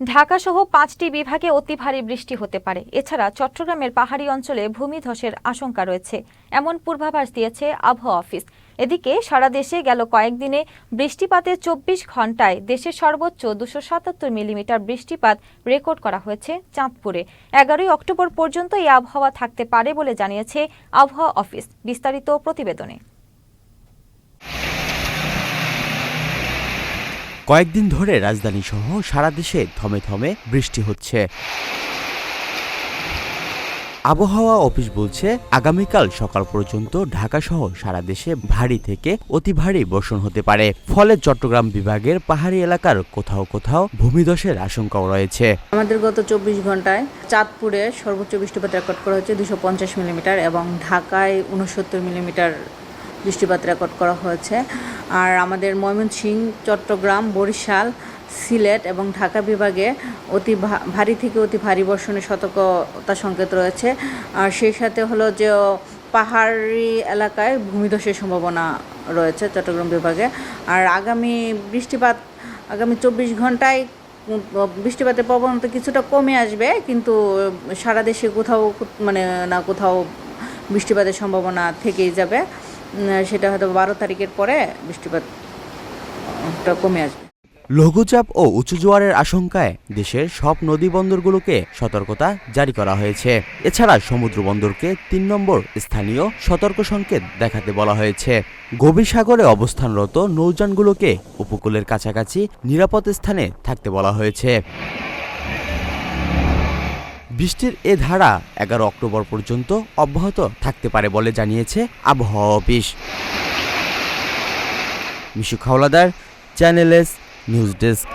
ঢাকাসহ পাঁচটি বিভাগে অতি ভারী বৃষ্টি হতে পারে। এছাড়া চট্টগ্রামের পাহাড়ি অঞ্চলে ভূমিধসের আশঙ্কা রয়েছে। এমন পূর্বাভাস দিয়েছে আবহাওয়া অফিস। এদিকে সারা দেশে গেল কয়েকদিনে বৃষ্টিপাতে চব্বিশ ঘন্টায় দেশের সর্বোচ্চ দুশো সাতাত্তর মিলিমিটার বৃষ্টিপাত রেকর্ড করা হয়েছে চাঁদপুরে। এগারোই অক্টোবর পর্যন্ত এই আবহাওয়া থাকতে পারে বলে জানিয়েছে আবহাওয়া অফিস। বিস্তারিত প্রতিবেদনে। কয়েকদিন ধরে রাজধানী সহ সারা দেশে থমে থমে বৃষ্টি হচ্ছে। আবহাওয়া অফিস বলছে, আগামীকাল সকাল পর্যন্ত ঢাকা সহ সারা দেশে ভারী থেকে অতি ভারী বর্ষণ হতে পারে। ফলে চট্টগ্রাম বিভাগের পাহাড়ি এলাকার কোথাও কোথাও ভূমিধসের আশঙ্কাও রয়েছে। আমাদের গত চব্বিশ ঘন্টায় চাঁদপুরে সর্বোচ্চ বৃষ্টিপাত রেকর্ড করা হয়েছে দুশো পঞ্চাশ মিলিমিটার এবং ঢাকায় উনসত্তর মিলিমিটার বৃষ্টিপাত রেকর্ড করা হয়েছে। আর আমাদের ময়মনসিংহ, চট্টগ্রাম, বরিশাল, সিলেট এবং ঢাকা বিভাগে অতি ভারী থেকে অতি ভারী বর্ষণের সতর্কতা সংকেত রয়েছে। আর সেই সাথে হলো যে, পাহাড়ি এলাকায় ভূমিধসের সম্ভাবনা রয়েছে চট্টগ্রাম বিভাগে। আর আগামী বৃষ্টিপাত, আগামী চব্বিশ ঘন্টায় বৃষ্টিপাতের প্রবণতা কিছুটা কমে আসবে, কিন্তু সারা দেশে কোথাও মানে না কোথাও বৃষ্টিপাতের সম্ভাবনা থেকেই যাবে। সেটা হয়তো বারো তারিখের পরে বৃষ্টিপাতটা কমে আসবে। লঘুচাপ ও উঁচু জোয়ারের আশঙ্কায় দেশের সব নদী বন্দরগুলোকে সতর্কতা জারি করা হয়েছে। এছাড়া সমুদ্র বন্দরকে তিন নম্বর স্থানীয় সতর্ক সংকেত দেখাতে বলা হয়েছে। গভীর সাগরে অবস্থানরত নৌযানগুলোকে উপকূলের কাছাকাছি নিরাপদ স্থানে থাকতে বলা হয়েছে। বৃষ্টির এ ধারা এগারো অক্টোবর পর্যন্ত অব্যাহত থাকতে পারে বলে জানিয়েছে আবহাওয়া office. Mishu Khaoladar channel S, news desk.